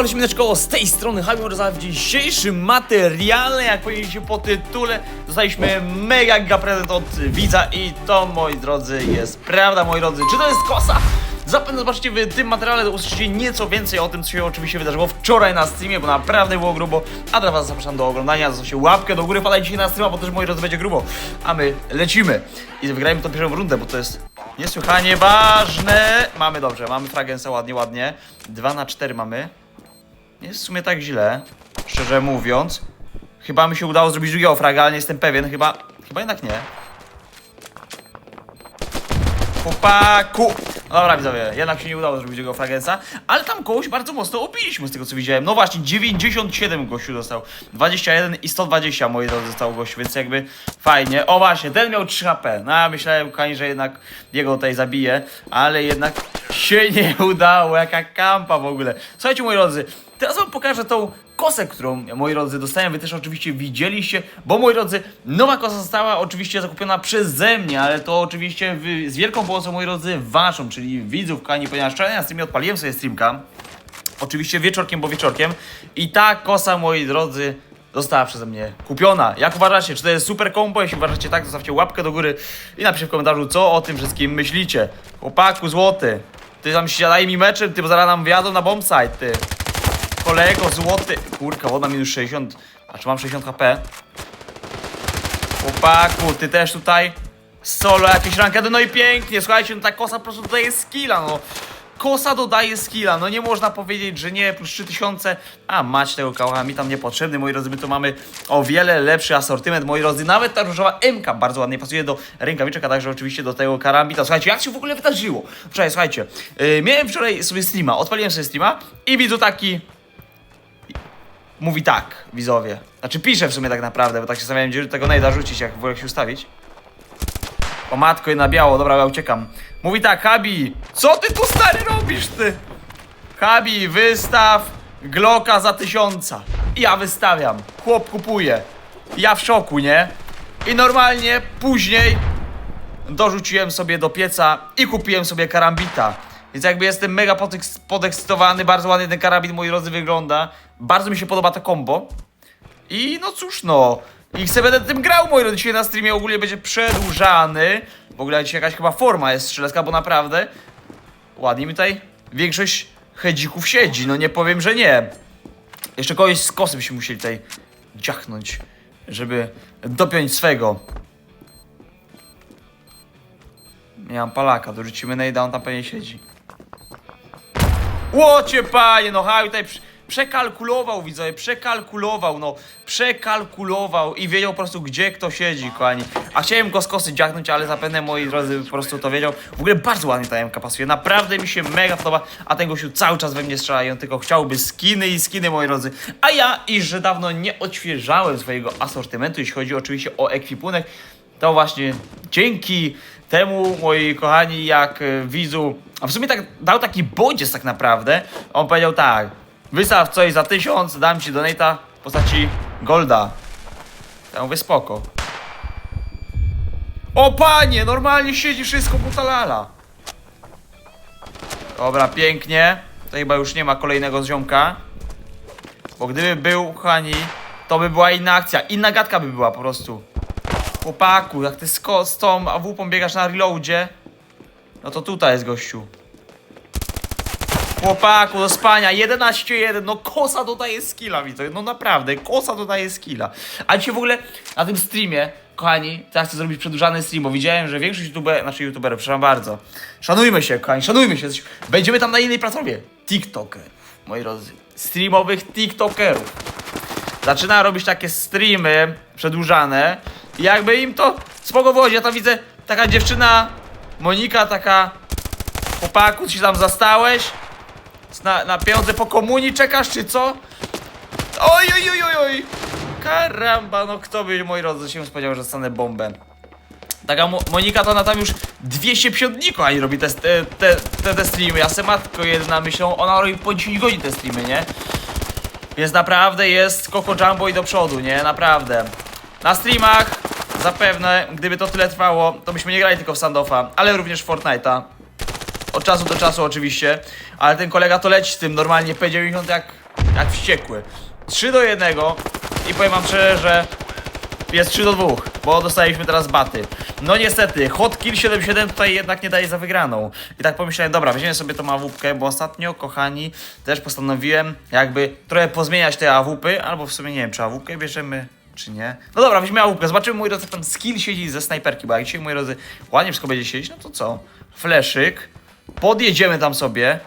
Siemano, Siemineczko, z tej strony Hamil w dzisiejszym materiale, jak powiedzieliście po tytule, dostaliśmy mega giga prezent od widza i to, moi drodzy, jest prawda, moi drodzy. Czy to jest kosa? Zapewne zobaczycie w tym materiale, usłyszycie nieco więcej o tym, co się oczywiście wydarzyło wczoraj na streamie, bo naprawdę było grubo. A dla was zapraszam do oglądania, zostawcie łapkę do góry, padajcie na streama, bo też, moi drodzy, będzie grubo. A my lecimy i wygrajmy tą pierwszą rundę, bo to jest niesłychanie ważne. Mamy dobrze, mamy fragensa ładnie, ładnie. 2 na 4 mamy. Nie jest w sumie tak źle, szczerze mówiąc. Chyba mi się udało zrobić drugiego fraga, ale nie jestem pewien. Chyba, chyba jednak nie. Chłopaku! No Dobra, widzowie, jednak się nie udało zrobić tego fragensa, ale tam kogoś bardzo mocno obiliśmy z tego co widziałem. No właśnie, 97 gościu dostał, 21 i 120 moi drodzy został gościu, więc jakby fajnie. O właśnie, ten miał 3 HP. No ja myślałem, kochani, że jednak jego tutaj zabije, ale jednak się nie udało, jaka kampa w ogóle. Słuchajcie moi drodzy, teraz wam pokażę tą kosę, którą moi drodzy dostałem, wy też oczywiście widzieliście, bo moi drodzy, nowa kosa została oczywiście zakupiona przeze mnie, ale to oczywiście z wielką pomocą moi drodzy waszą, czyli widzów, kani, ponieważ wczoraj na streamie odpaliłem sobie streamka, oczywiście wieczorkiem, bo wieczorkiem i ta kosa moi drodzy została przeze mnie kupiona. Jak uważacie, czy to jest super combo? Jeśli uważacie tak, zostawcie łapkę do góry i napiszcie w komentarzu, co o tym wszystkim myślicie. Chłopaku złoty, ty tam siadaj mi meczem, ty, bo zaraz nam wjadą na bombsite, ty. Kolego, złoty. Kurka, woda minus 60. A czy mam 60 HP? Chłopaku, ty też tutaj solo jakieś rankedy, no i pięknie, słuchajcie, no ta kosa po prostu dodaje skilla, no. Kosa dodaje skilla, no nie można powiedzieć, że nie, plus 3000, a mać tego kałcha mi tam niepotrzebny, moi drodzy, my tu mamy o wiele lepszy asortyment, moi drodzy, nawet ta różowa MK bardzo ładnie pasuje do rękawiczek, a także oczywiście do tego karambita, słuchajcie, jak się w ogóle wydarzyło? Wczoraj, słuchajcie, yy, miałem wczoraj sobie streama, odpaliłem sobie streama i widzę taki mówi tak, widzowie. Znaczy pisze w sumie tak naprawdę, bo tak się zastanawiałem, gdzie tego najda rzucić, jak w ogóle się ustawić. O matko, jedna biało, dobra, ja uciekam. Mówi tak, Habi, co ty tu stary robisz, ty? Habi, wystaw Glocka za tysiąca. I ja wystawiam. Chłop kupuje. Ja w szoku, nie? I normalnie później dorzuciłem sobie do pieca i kupiłem sobie karambita. Więc jakby jestem mega podeks- podekscytowany, bardzo ładnie ten karabin, moi drodzy, wygląda. Bardzo mi się podoba to combo. I no cóż no, i chcę będę tym grał, moi drodzy, dzisiaj na streamie ogólnie będzie przedłużany. W ogóle dzisiaj jakaś chyba forma jest strzelecka, bo naprawdę ładnie mi tutaj większość hedzików siedzi, no nie powiem, że nie. Jeszcze kogoś z kosy byśmy musieli tutaj dziachnąć, żeby dopiąć swego. Mam palaka, dorzucimy nejda, on tam pewnie siedzi. Łocie panie, no Haju tutaj prze- przekalkulował, widzowie, przekalkulował, no, przekalkulował i wiedział po prostu, gdzie kto siedzi, kochani. A chciałem go z kosy dziachnąć, ale zapewne, moi drodzy, po prostu to wiedział. W ogóle bardzo ładnie ta MK pasuje, naprawdę mi się mega podoba, a ten gościu cały czas we mnie strzela i on tylko chciałby skiny i skiny, moi drodzy. A ja, iż że dawno nie odświeżałem swojego asortymentu, jeśli chodzi oczywiście o ekwipunek, to właśnie dzięki temu, moi kochani, jak e, widzu, a w sumie tak dał taki bodziec tak naprawdę, on powiedział tak, wystaw coś za tysiąc, dam ci donata w postaci golda. Ja mówię spoko. O panie, normalnie siedzi wszystko butalala. Dobra, pięknie. To chyba już nie ma kolejnego ziomka. Bo gdyby był, kochani, to by była inna akcja, inna gadka by była po prostu. Chłopaku, jak ty z, z tą AWP biegasz na reloadzie, no to tutaj jest gościu. Chłopaku, do spania, 11-1, no kosa dodaje skilla, widzę, no naprawdę, kosa dodaje skilla. A dzisiaj w ogóle na tym streamie, kochani, teraz chcę zrobić przedłużany stream, bo widziałem, że większość youtuberów, znaczy youtuberów, przepraszam bardzo, szanujmy się, kochani, szanujmy się, będziemy tam na innej platformie, tiktokerów, moi drodzy, streamowych tiktokerów zaczyna robić takie streamy przedłużane jakby im to spoko wychodzi. Ja tam widzę taka dziewczyna, Monika, taka chłopaku, ci tam zastałeś? Na, na pieniądze po komunii czekasz, czy co? Oj, oj, oj, oj, oj! Karamba, no kto by, moi drodzy, się spodziewał, że dostanę bombę. Taka Mo Monika to ona tam już 250 dni kochani robi te, te, te, te, te streamy. Ja se matko jedna myślą, ona robi po 10 godzin te streamy, nie? Więc naprawdę jest Coco Jumbo i do przodu, nie? Naprawdę. Na streamach zapewne, gdyby to tyle trwało, to byśmy nie grali tylko w Sandoffa, ale również w Fortnite'a. Od czasu do czasu oczywiście, ale ten kolega to leci z tym normalnie P90 jak Jak wściekły. 3 do 1 i powiem wam szczerze, że jest 3 do 2, bo dostaliśmy teraz baty. No niestety, Hot Kill 77 tutaj jednak nie daje za wygraną. I tak pomyślałem, dobra, weźmiemy sobie tą AWP, bo ostatnio, kochani, też postanowiłem jakby trochę pozmieniać te AWPy, albo w sumie nie wiem, czy AWP bierzemy, czy nie. No dobra, weźmy AWP, zobaczymy, moi drodzy, tam skill siedzi ze snajperki, bo jak dzisiaj, moi drodzy, ładnie wszystko będzie siedzieć, no to co? Fleszyk, podjedziemy tam sobie.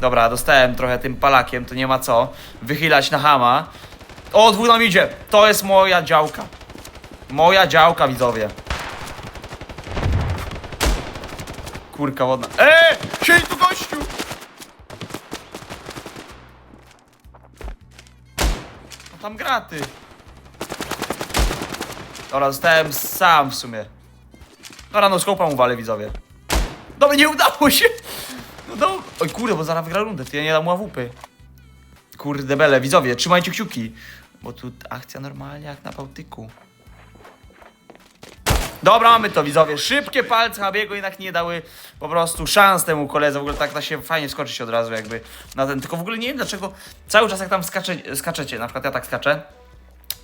Dobra, dostałem trochę tym palakiem, to nie ma co. Wychylać na hama. O, dwóch nam idzie. To jest moja działka. Moja działka, widzowie. Kurka wodna. Eee! Siedź tu, gościu! Tam graty. Dobra, zostałem sam w sumie. Dobra, no skopa mu walę, widzowie. Dobra, nie udało się! No do... Oj kurde, bo zaraz wygra rundę, ty ja nie dam mu AWP. Kurde bele, widzowie, trzymajcie kciuki. Bo tu akcja normalnie jak na Bałtyku. Dobra, mamy to widzowie. Szybkie palce Habiego jednak nie dały po prostu szans temu koledze. W ogóle tak da się fajnie skoczyć od razu jakby na ten. Tylko w ogóle nie wiem dlaczego cały czas jak tam skacze, skaczecie, na przykład ja tak skaczę,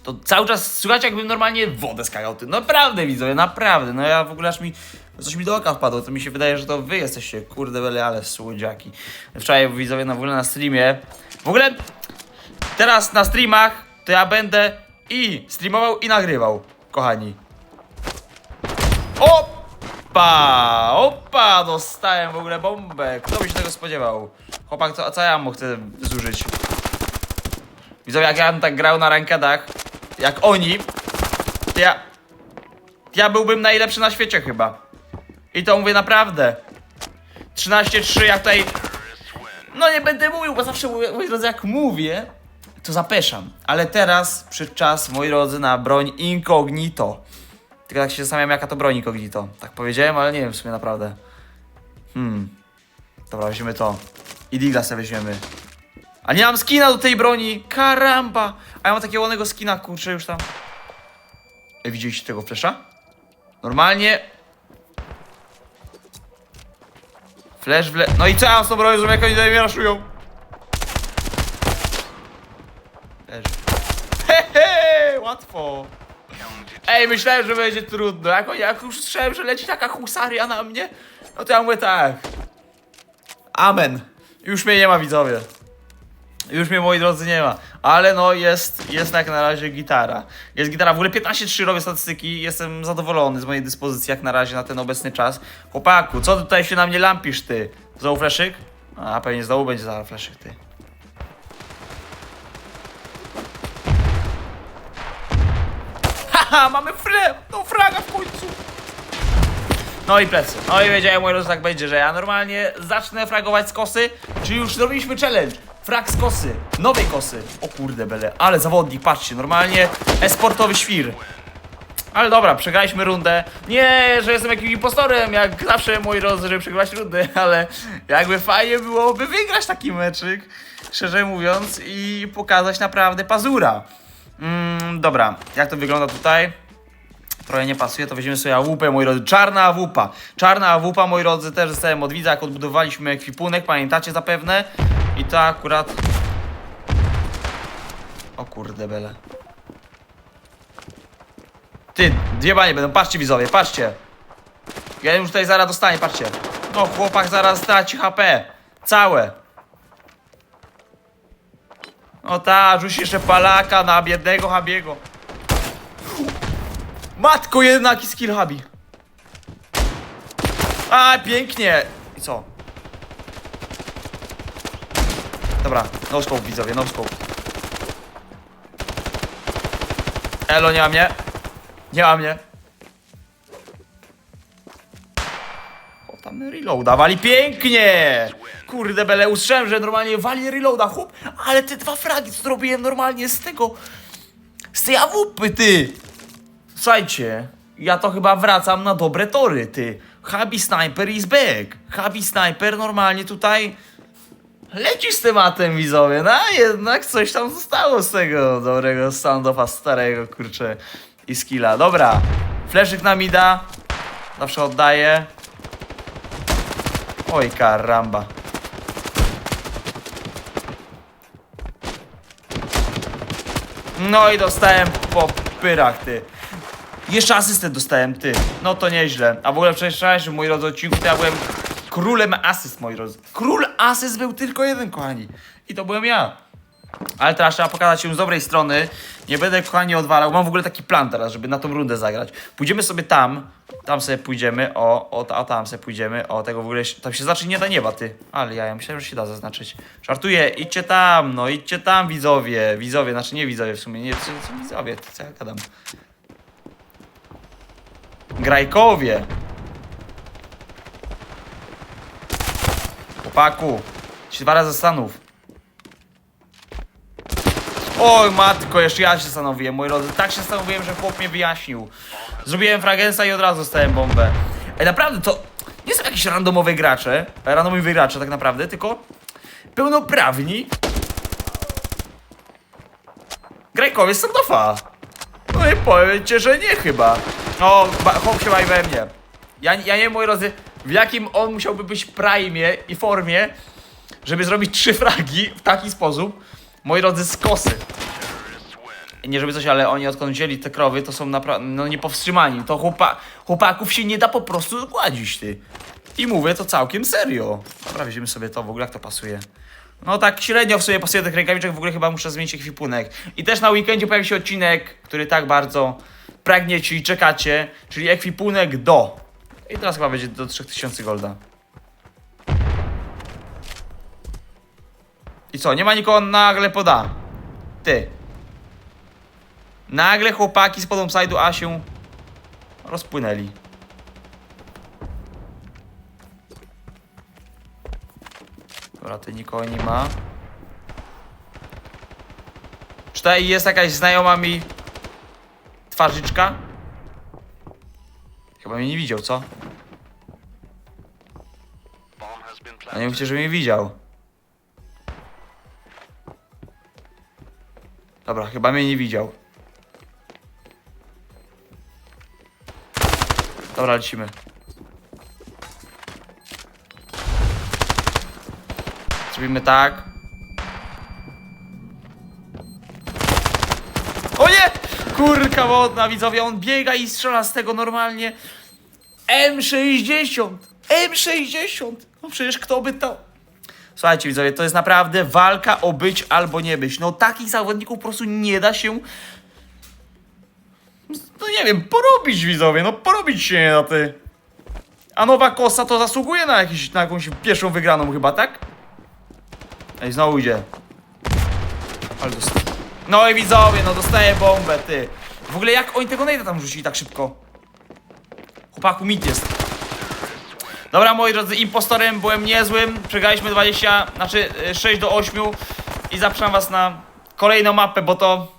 to cały czas słuchajcie jakbym normalnie wodę skakał. Ty. Naprawdę widzowie, naprawdę. No ja w ogóle aż mi coś mi do oka wpadło. To mi się wydaje, że to wy jesteście kurde bele, ale słodziaki. Wczoraj widzowie na w ogóle na streamie. W ogóle teraz na streamach to ja będę i streamował i nagrywał, kochani. Opa! Opa! Dostałem w ogóle bombę. Kto by się tego spodziewał? Chłopak, co, co ja mu chcę zużyć? Widzowie, jak ja bym tak grał na rankedach, jak oni, to ja... Ja byłbym najlepszy na świecie chyba. I to mówię naprawdę. 13-3, jak tutaj... No nie będę mówił, bo zawsze mówię, moi drodzy, jak mówię, to zapeszam. Ale teraz przyszedł czas, moi drodzy, na broń incognito. Tylko tak się zastanawiam, jaka to broń incognito. Tak powiedziałem, ale nie wiem w sumie naprawdę. Hmm. Dobra, weźmiemy to. I digla sobie weźmiemy. A nie mam skina do tej broni! Karamba! A ja mam takiego ładnego skina, kurczę, już tam. Ej, widzieliście tego flesza? Normalnie... Flash wle... No i co ja mam z tą bronią, że jak oni tutaj mnie raszują? Leży. Hehe, łatwo. Ej, myślałem, że będzie trudno. Jak, jak już słyszałem, że leci taka husaria na mnie, no to ja mówię tak. Amen. Już mnie nie ma, widzowie. Już mnie, moi drodzy, nie ma. Ale no, jest, jest jak na razie gitara. Jest gitara. W ogóle 15-3 robię statystyki. Jestem zadowolony z mojej dyspozycji jak na razie na ten obecny czas. Chłopaku, co tutaj się na mnie lampisz, ty? Znowu fleszyk? A, pewnie znowu będzie zaraz fleszyk, ty. Haha, mamy fre... No fraga w końcu. No i plecy. No i wiedziałem, moi drodzy, tak będzie, że ja normalnie zacznę fragować z kosy, czyli już zrobiliśmy challenge. Frag z kosy, nowej kosy. O kurde bele, ale zawodnik, patrzcie, normalnie esportowy świr. Ale dobra, przegraliśmy rundę. Nie, że jestem jakimś impostorem, jak zawsze, moi drodzy, żeby przegrać rundę, ale jakby fajnie byłoby wygrać taki meczyk, szczerze mówiąc, i pokazać naprawdę pazura. Mm, dobra, jak to wygląda tutaj? trochę nie pasuje, to weźmiemy sobie AWP, moi drodzy. Czarna AWP. Czarna AWP, moi drodzy, też zostałem od widza, jak odbudowaliśmy ekwipunek, pamiętacie zapewne. I to akurat... O kurde bele. Ty, dwie banie będą, patrzcie widzowie, patrzcie. Jeden już tutaj zaraz dostanie, patrzcie. No, chłopak zaraz straci HP. Całe. O ta, rzuć jeszcze palaka na biednego Habiego. Matko, jednaki skill Habi. A, pięknie. I co? Dobra, no scope widzowie, no scope. Elo, nie ma mnie. Nie ma mnie. O, tam reloada wali pięknie! Kurde bele, usłyszałem, że normalnie wali reloada, chłop, ale te dwa fragi, co zrobiłem normalnie z tego... Z tej awupy, ty! Słuchajcie, ja to chyba wracam na dobre tory, ty. Habi Sniper is back. Habi Sniper normalnie tutaj leci z tematem, widzowie. No jednak coś tam zostało z tego dobrego standoffa starego, kurczę, i skilla. Dobra, fleszyk na mida. Zawsze oddaję. Oj, karamba. No i dostałem po pyrach, ty. Jeszcze asystę dostałem, ty. No to nieźle. A w ogóle wczoraj, że mój drodzy odcinku, to ja byłem królem asyst, moi drodzy. Król asyst był tylko jeden, kochani. I to byłem ja. Ale teraz trzeba pokazać się z dobrej strony. Nie będę, kochani, odwalał. Mam w ogóle taki plan teraz, żeby na tą rundę zagrać. Pójdziemy sobie tam. Tam sobie pójdziemy. O, o, ta- o tam sobie pójdziemy. O, tego w ogóle... się- Tam się znaczy nie da nieba, ty. Ale ja, ja myślałem, że się da zaznaczyć. Żartuję. Idźcie tam, no. Idźcie tam, widzowie. Widzowie, znaczy nie widzowie w sumie. Nie, co, co widzowie, to co ja gadam. Grajkowie. Chłopaku. Ci dwa razy stanów. Oj matko, jeszcze ja się stanowiłem, moi drodzy. Tak się stanowiłem, że chłop mnie wyjaśnił. Zrobiłem fragensa i od razu stałem bombę. Ej, naprawdę, to nie są jakieś randomowe gracze, randomowi gracze tak naprawdę, tylko pełnoprawni Grajkowie z Sandofa. No i powiecie, że nie chyba. No, ba- chłop się baj we mnie. Ja, ja nie wiem, moi drodzy, w jakim on musiałby być prime i formie, żeby zrobić trzy fragi w taki sposób, moi drodzy, z kosy. Nie żeby coś, ale oni odkąd wzięli te krowy, to są naprawdę, no niepowstrzymani. To chłopa chłopaków się nie da po prostu zgładzić, ty. I mówię to całkiem serio. Dobra, weźmiemy sobie to, w ogóle jak to pasuje. No tak średnio w sobie pasuje tych rękawiczek, w ogóle chyba muszę zmienić ekwipunek. I też na weekendzie pojawi się odcinek, który tak bardzo pragniecie i czekacie, czyli ekwipunek do. I teraz chyba będzie do 3000 golda. I co, nie ma nikogo, nagle poda. Ty. Nagle chłopaki z podomside'u A się rozpłynęli. Dobra, ty nikogo nie ma. Czy tutaj jest jakaś znajoma mi twarzyczka? Chyba mnie nie widział, co? A nie mówcie, że mnie widział. Dobra, chyba mnie nie widział. Dobra, lecimy. Zrobimy tak. O nie! Kurka wodna, widzowie, on biega i strzela z tego normalnie. M60! M60! No przecież kto by to... Słuchajcie widzowie, to jest naprawdę walka o być albo nie być. No takich zawodników po prostu nie da się... No nie wiem, porobić widzowie, no porobić się nie da ty. A nowa kosa to zasługuje na, jakiś, na jakąś pierwszą wygraną chyba, tak? Ej, znowu idzie. Ale dost... No i widzowie, no dostaję bombę, ty. W ogóle jak oni tego najda tam rzucili tak szybko? Chłopaku, mit jest. Dobra, moi drodzy, impostorem byłem niezłym. Przegraliśmy 20, znaczy y, 6 do 8 i zapraszam was na kolejną mapę, bo to...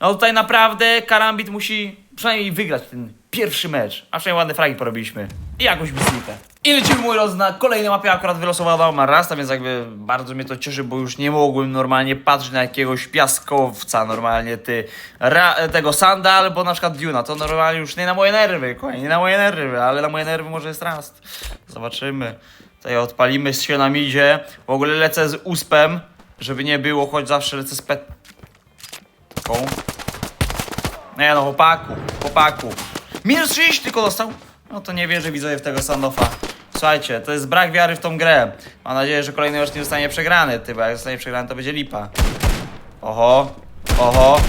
No tutaj naprawdę Karambit musi przynajmniej wygrać ten pierwszy mecz. A przynajmniej ładne fragi porobiliśmy. I jakąś bislipę. I lecimy mój roz na kolejnej mapie, akurat wylosowała Marasta, więc jakby bardzo mnie to cieszy, bo już nie mogłem normalnie patrzeć na jakiegoś piaskowca, normalnie ty, ra, tego Sandal, bo na przykład Duna, to normalnie już nie na moje nerwy, kochani, nie na moje nerwy, ale na moje nerwy może jest Rast. Zobaczymy. Tutaj odpalimy się na midzie, w ogóle lecę z uspem, żeby nie było, choć zawsze lecę z pet... Taką. Nie no, chłopaku, chłopaku. Minus 30 tylko dostał. No to nie wierzę widzowie w tego Sandofa. Słuchajcie, to jest brak wiary w tą grę. Mam nadzieję, że kolejny mecz nie zostanie przegrany, ty, bo jak zostanie przegrany, to będzie lipa. Oho, oho,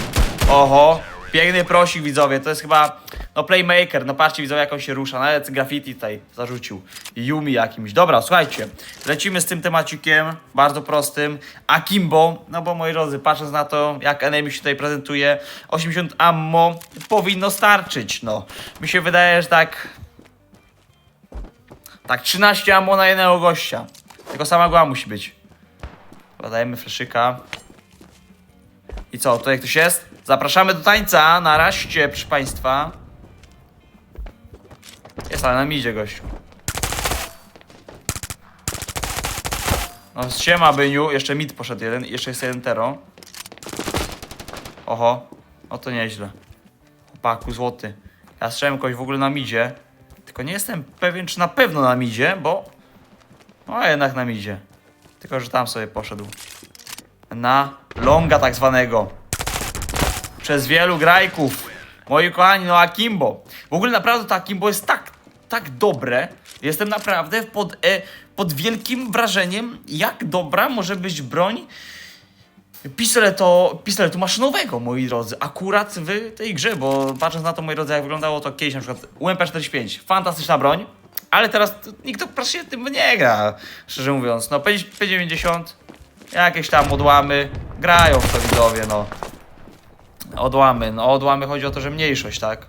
oho. Piękny prosik widzowie, to jest chyba, no playmaker, no patrzcie widzowie jak on się rusza, nawet graffiti tutaj zarzucił. Yumi jakimś. Dobra, słuchajcie, lecimy z tym temacikiem, bardzo prostym. Akimbo, no bo moi drodzy, patrząc na to, jak enemy się tutaj prezentuje, 80 ammo powinno starczyć, no. Mi się wydaje, że tak, tak 13 ammo na jednego gościa. Tylko sama gła musi być. Podajemy fleszyka. I co, tutaj ktoś jest? Zapraszamy do tańca, na razie, proszę państwa. Jest, ale nam idzie gościu. No siema Byniu, jeszcze mid poszedł jeden, jeszcze jest jeden tero. Oho, no to nieźle. Chłopaku złoty. Ja strzałem kogoś w ogóle na midzie. Tylko nie jestem pewien, czy na pewno na midzie, bo... No jednak na midzie. Tylko, że tam sobie poszedł. Na longa tak zwanego. przez wielu grajków. Moi kochani, no Akimbo. W ogóle naprawdę to Akimbo jest tak, tak dobre. Jestem naprawdę pod, e, pod wielkim wrażeniem, jak dobra może być broń pistoleto, pistoletu maszynowego, moi drodzy. Akurat w tej grze, bo patrząc na to, moi drodzy, jak wyglądało to kiedyś, na przykład UMP45, fantastyczna broń, ale teraz nikt praktycznie tym nie gra, szczerze mówiąc. No P- P90, jakieś tam odłamy, grają w to widzowie, no. Odłamy, no odłamy chodzi o to, że mniejszość, tak?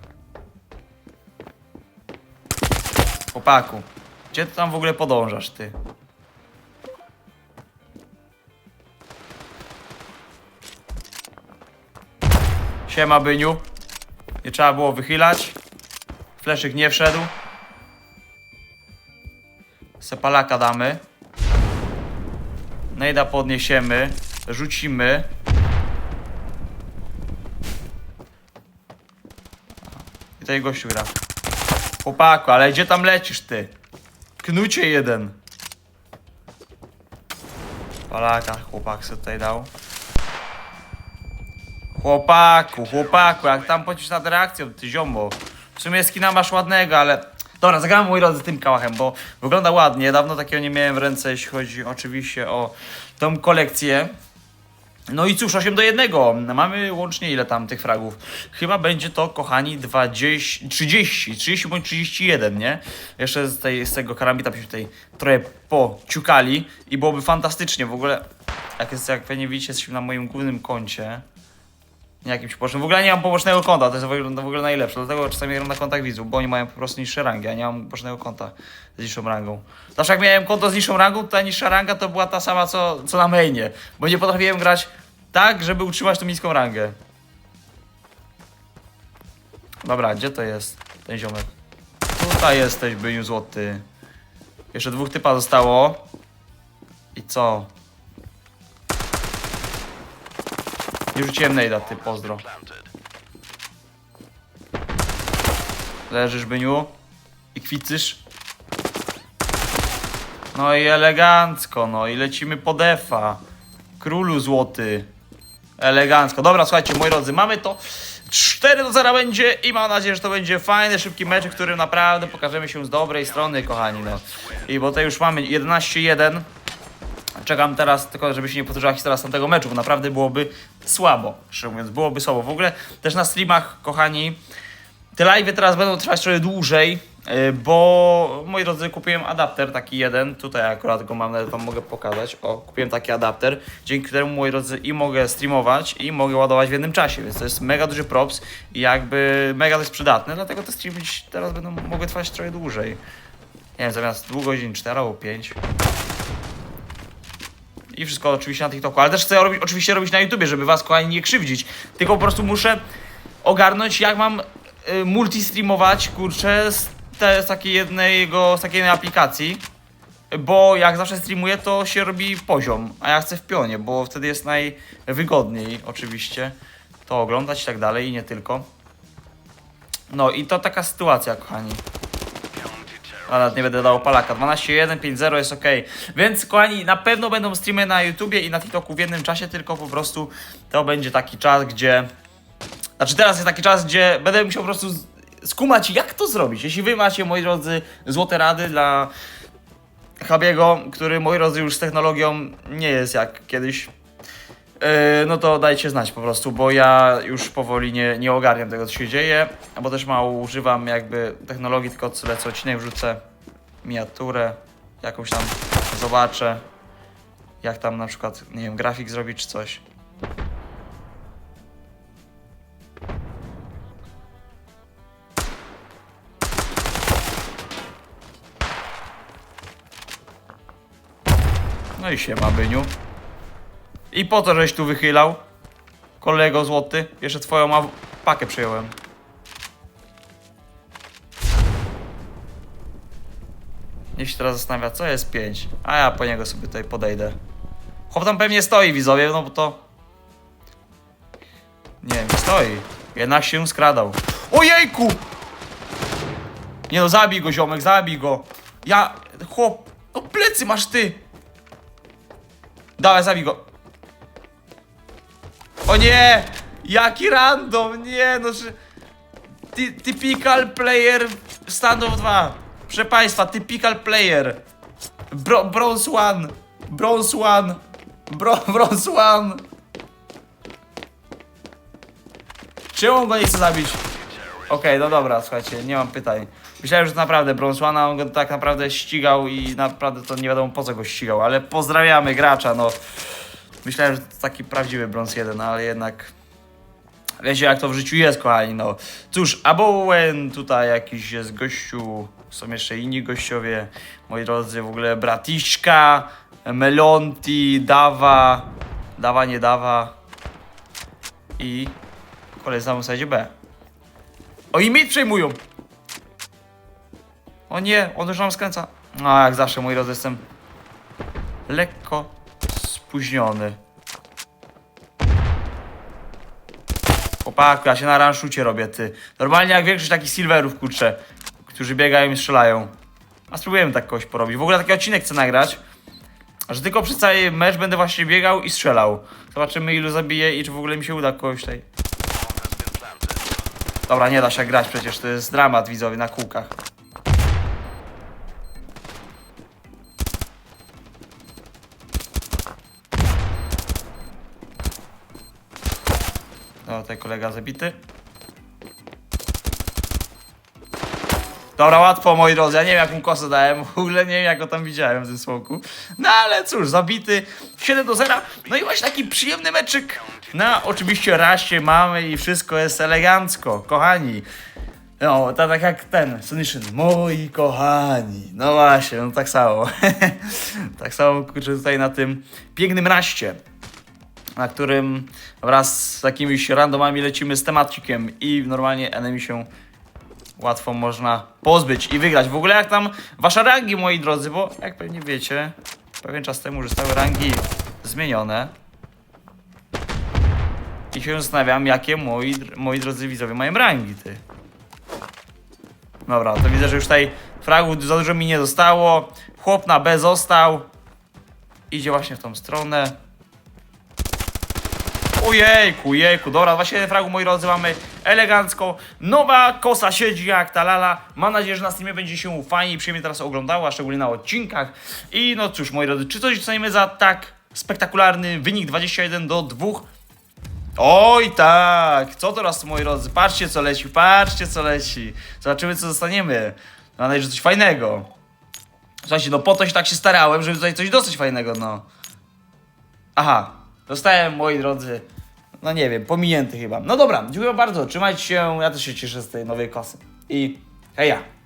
Chłopaku, gdzie ty tam w ogóle podążasz, ty? Siema, Byniu. Nie trzeba było wychylać. Fleszyk nie wszedł. Sepalaka damy. Nejda podniesiemy. Rzucimy. I tutaj gościu gra. Chłopaku, ale gdzie tam lecisz ty? Knucie jeden. Palaka chłopak sobie tutaj dał. Chłopaku, chłopaku, jak tam pocisz nad reakcją, ty ziomo. W sumie skina masz ładnego, ale... Dobra, zagrałem mój drodzy tym kałachem, bo wygląda ładnie. Dawno takiego nie miałem w ręce, jeśli chodzi oczywiście o tą kolekcję. No i cóż, 8 do 1. Mamy łącznie ile tam tych fragów? Chyba będzie to, kochani, 20, 30, 30 bądź 31, nie? Jeszcze z, tej, z tego karambita byśmy tutaj trochę pociukali i byłoby fantastycznie. W ogóle, jak, jest, jak pewnie widzicie, jesteśmy na moim głównym koncie. Jakimś pobocznym. W ogóle nie mam pobocznego konta, to jest w ogóle, w ogóle najlepsze. Dlatego czasami gram na kontach widzów, bo oni mają po prostu niższe rangi, a nie mam pobocznego konta z niższą rangą. Zawsze jak miałem konto z niższą rangą, to ta niższa ranga to była ta sama co, co na mainie. Bo nie potrafiłem grać tak, żeby utrzymać tą niską rangę. Dobra, gdzie to jest ten ziomek? Tutaj jesteś, byniu złoty. Jeszcze dwóch typa zostało. I co? Nie rzuciłem nejda, ty pozdro. Leżysz, byniu. I kwicysz. No i elegancko, no i lecimy po defa. Królu złoty. Elegancko. Dobra, słuchajcie, moi drodzy, mamy to. 4 do 0 będzie i mam nadzieję, że to będzie fajny, szybki mecz, w którym naprawdę pokażemy się z dobrej strony, kochani, no. I bo tutaj już mamy 11-1. Czekam teraz tylko, żeby się nie powtórzyła historia z tamtego meczu, bo naprawdę byłoby słabo, szczerze mówiąc, byłoby słabo. W ogóle też na streamach, kochani, te live teraz będą trwać trochę dłużej, yy, bo moi drodzy, kupiłem adapter taki jeden, tutaj akurat go mam, nawet wam mogę pokazać. O, kupiłem taki adapter, dzięki któremu moi drodzy i mogę streamować i mogę ładować w jednym czasie, więc to jest mega duży props i jakby mega to jest przydatne, dlatego te streamy teraz będą mogły trwać trochę dłużej. Nie wiem, zamiast 2 godzin, 4 albo 5. I wszystko oczywiście na TikToku, ale też chcę robić, oczywiście robić na YouTubie, żeby was kochani nie krzywdzić. Tylko po prostu muszę ogarnąć, jak mam y, multistreamować, kurczę, z, te, z takiej jednego, z takiej jednej aplikacji. Bo jak zawsze streamuję, to się robi poziom, a ja chcę w pionie, bo wtedy jest najwygodniej oczywiście to oglądać i tak dalej i nie tylko. No i to taka sytuacja, kochani. A nawet nie będę dał palaka. 12.1, 5.0 jest ok. Więc kochani, na pewno będą streamy na YouTubie i na TikToku w jednym czasie, tylko po prostu to będzie taki czas, gdzie. Znaczy teraz jest taki czas, gdzie będę musiał po prostu skumać, jak to zrobić. Jeśli wy macie, moi drodzy, złote rady dla Habiego, który, moi drodzy, już z technologią nie jest jak kiedyś. Yy, no to dajcie znać po prostu, bo ja już powoli nie, nie ogarniam tego, co się dzieje, bo też mało używam jakby technologii, tylko co lecę odcinek, wrzucę miniaturę, jakąś tam zobaczę, jak tam na przykład, nie wiem, grafik zrobić czy coś. No i siema, Byniu. I po co żeś tu wychylał? Kolego złoty, jeszcze twoją pakę przyjąłem. Niech się teraz zastanawia, co jest 5. A ja po niego sobie tutaj podejdę. Chłop tam pewnie stoi, widzowie, no bo to... Nie, nie stoi. Jednak się skradał. Ojejku! Nie no, zabij go, ziomek, zabij go. Ja, chłop, no plecy masz ty. Dawaj, zabij go. O nie! Jaki random, nie no, że... Ty, typical player standoff 2. Proszę państwa, typical player. Bro, bronze one. Bronze one. Bro, bronze one. Czemu go nie chce zabić? Okej, no dobra, słuchajcie, nie mam pytań. Myślałem, że to naprawdę Bronze One, on go tak naprawdę ścigał i naprawdę to nie wiadomo po co go ścigał, ale pozdrawiamy gracza, no. Myślałem, że to taki prawdziwy Bronze 1, no, ale jednak... Wiecie jak to w życiu jest, kochani, no. Cóż, Abowen tutaj jakiś jest gościu, są jeszcze inni gościowie, moi drodzy, w ogóle Bratiszka, Melonti, Dawa, Dawa, nie Dawa i kolej na sadzie B. O i mit przejmują! O nie, on już nam skręca. No jak zawsze, moi drodzy, jestem lekko spóźniony. Chłopaku, ja się na ranszucie robię, ty. Normalnie jak większość takich silverów, kurczę, którzy biegają i strzelają. A spróbujemy tak kogoś porobić. W ogóle taki odcinek chcę nagrać, że tylko przez cały mecz będę właśnie biegał i strzelał. Zobaczymy ilu zabiję i czy w ogóle mi się uda kogoś tutaj. Dobra, nie da się grać przecież, to jest dramat widzowie na kółkach. Kolega zabity. Dobra, łatwo moi drodzy, ja nie wiem jaką kosę dałem, w ogóle nie wiem jak go tam widziałem w tym smoku. No ale cóż, zabity 7 do 0. No i właśnie taki przyjemny meczyk. No oczywiście raście mamy i wszystko jest elegancko, kochani. No, to tak jak ten, Sunishyn, moi kochani. No właśnie, no tak samo. tak samo kurczę tutaj na tym pięknym raście na którym wraz z jakimiś randomami lecimy z tematikiem i normalnie enemy się łatwo można pozbyć i wygrać. W ogóle jak tam wasze rangi, moi drodzy, bo jak pewnie wiecie, pewien czas temu zostały rangi zmienione. I się zastanawiam, jakie moi, moi drodzy widzowie mają rangi, ty. Dobra, to widzę, że już tutaj fragów za dużo mi nie zostało. Chłop na B został. Idzie właśnie w tą stronę. Ojejku, jejku, dobra, 27 fragów, moi drodzy, mamy elegancko. Nowa kosa siedzi jak ta lala. Mam nadzieję, że na streamie będzie się fajnie i przyjemnie teraz oglądało, a szczególnie na odcinkach. I no cóż, moi drodzy, czy coś dostaniemy za tak spektakularny wynik 21 do 2? Oj tak, co teraz moi drodzy, patrzcie co leci, patrzcie co leci. Zobaczymy co dostaniemy. Mam nadzieję, że coś fajnego. Słuchajcie, no po to się tak się starałem, żeby tutaj coś dostać fajnego, no. Aha, dostałem, moi drodzy, no nie wiem, pominięty chyba. No dobra, dziękuję bardzo, trzymajcie się, ja też się cieszę z tej nowej kosy. I heja!